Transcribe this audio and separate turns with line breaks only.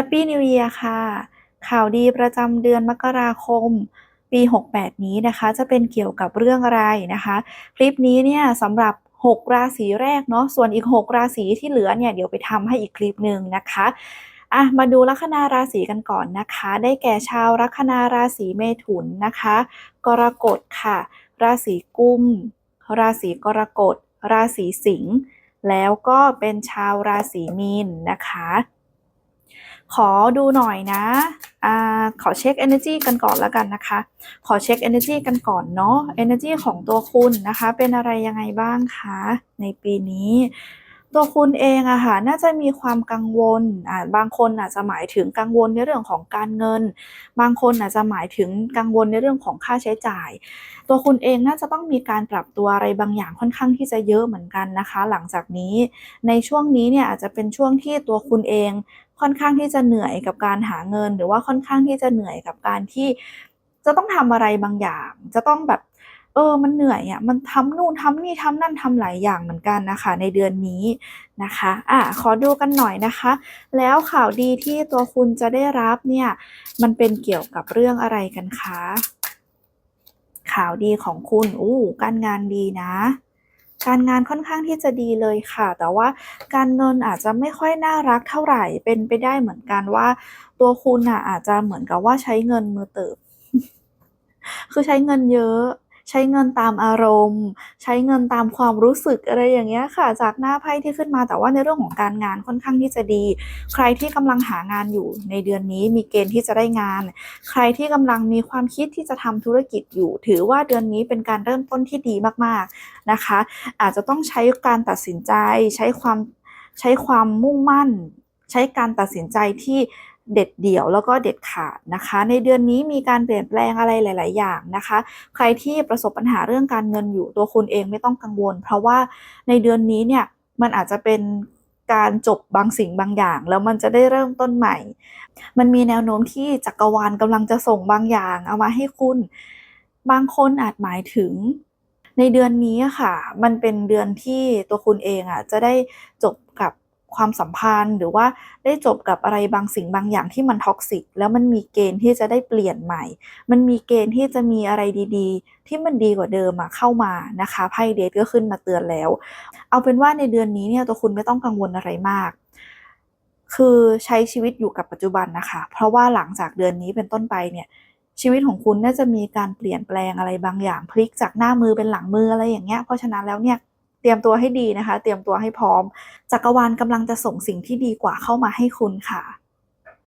Happy New Year ค่ะ ข่าวดีประจำเดือนมกราคมปี 68 นี้นะคะ จะเป็นเกี่ยวกับเรื่องอะไรนะคะ คลิปนี้เนี่ยสำหรับ 6 ราศีแรกเนาะส่วนอีก 6 ราศีที่เหลือเนี่ยเดี๋ยวไปทำให้อีกคลิปหนึ่งนะคะอะมาดูลัคนาราศีกันก่อนนะคะ ได้แก่ชาวลัคนาราศีเมถุนนะคะ กรกฎค่ะ ราศีกุม ราศีกรกฎ ราศีสิงห์แล้วก็เป็นชาวราศีมีนนะคะ ขอดูหน่อยนะอ่าขอเช็ค energy กันก่อนแล้วกันนะคะ ขอเช็ค energy กันก่อนเนาะ energy ของตัวคุณนะคะ เป็นอะไรยังไงบ้างคะ ในปีนี้ ตัวคุณเองอะค่ะน่าจะมีความกังวลอ่าบางคนอาจจะหมายถึงกังวลในเรื่องของการเงิน บางคนอาจจะหมายถึงกังวลในเรื่องของค่าใช้จ่าย ตัวคุณเองน่าจะต้องมีการปรับตัวอะไรบางอย่างค่อนข้างที่จะเยอะเหมือนกันนะคะ หลังจากนี้ในช่วงนี้เนี่ยอาจจะเป็นช่วงที่ตัวคุณเองค่อนข้างที่จะเหนื่อยกับการหาเงิน หรือว่าค่อนข้างที่จะเหนื่อยกับการที่จะต้องทำอะไรบางอย่าง จะต้องแบบ ออมันเหนื่อยอะมันทำนู่นทำนี่ทำนั่นทำหลายอย่างเหมือนกันนะคะ ในเดือนนี้นะคะอะขอดูกันหน่อยนะคะ แล้วข่าวดีที่ตัวคุณจะได้รับเนี่ยมันเป็นเกี่ยวกับเรื่องอะไรกันคะข่าวดีของคุณอู้การงานดีนะการงานค่อนข้างที่จะดีเลยค่ะ แต่ว่าการเงินอาจจะไม่ค่อยน่ารักเท่าไหร่ เป็นไปได้เหมือนกันว่า ตัวคุณน่ะอาจจะเหมือนกับว่าใช้เงินมือเติบ คือใช้เงินเยอะ ใช้เงินตามอารมณ์ ใช้เงินตามความรู้สึกอะไรอย่างเงี้ยค่ะ จากหน้าไพ่ที่ขึ้นมาแต่ว่าในเรื่องของการงานค่อนข้างที่จะดี ใครที่กำลังหางานอยู่ในเดือนนี้มีเกณฑ์ที่จะได้งาน ใครที่กำลังมีความคิดที่จะทำธุรกิจอยู่ ถือว่าเดือนนี้เป็นการเริ่มต้นที่ดีมากๆนะคะ อาจจะต้องใช้การตัดสินใจใช้ความใช้ความมุ่งมั่น ใช้การตัดสินใจที่ เด็ดเดี่ยวแล้วก็เด็ดขาดนะคะ ในเดือนนี้มีการเปลี่ยนแปลงอะไรหลาย ๆ อย่างนะคะ ใครที่ประสบปัญหาเรื่องการเงินอยู่ตัวคุณเองไม่ต้องกังวล เพราะว่าในเดือนนี้เนี่ยมันอาจจะเป็นการจบบางสิ่งบางอย่าง แล้วมันจะได้เริ่มต้นใหม่ มันมีแนวโน้มที่จักรวาลกำลังจะส่งบางอย่าง เอามาให้คุณ บางคนอาจหมายถึงในเดือนนี้ค่ะ มันเป็นเดือนที่ตัวคุณเองอะจะได้จบ ความสัมพันธ์ หรือว่าได้จบกับอะไรบางสิ่งบางอย่างที่มันท็อกซิกแล้วมันมีเกณฑ์ที่จะได้เปลี่ยนใหม่ มันมีเกณฑ์ที่จะมีอะไรดีๆ ที่มันดีกว่าเดิมอะเข้ามานะคะไพ่เดทก็ขึ้นมาเตือนแล้ว เอาเป็นว่าในเดือนนี้เนี่ยตัวคุณไม่ต้องกังวลอะไรมากคือใช้ชีวิตอยู่กับปัจจุบันนะคะ เพราะว่าหลังจากเดือนนี้เป็นต้นไปเนี่ยชีวิตของคุณน่าจะมีการเปลี่ยนแปลงอะไรบางอย่าง พลิกจากหน้ามือเป็นหลังมืออะไรอย่างเงี้ย เพราะฉะนั้นแล้วเนี่ย เตรียมตัวให้ดีนะคะ เตรียมตัวให้พร้อม จักรวาลกำลังจะส่งสิ่งที่ดีกว่าเข้ามาให้คุณค่ะ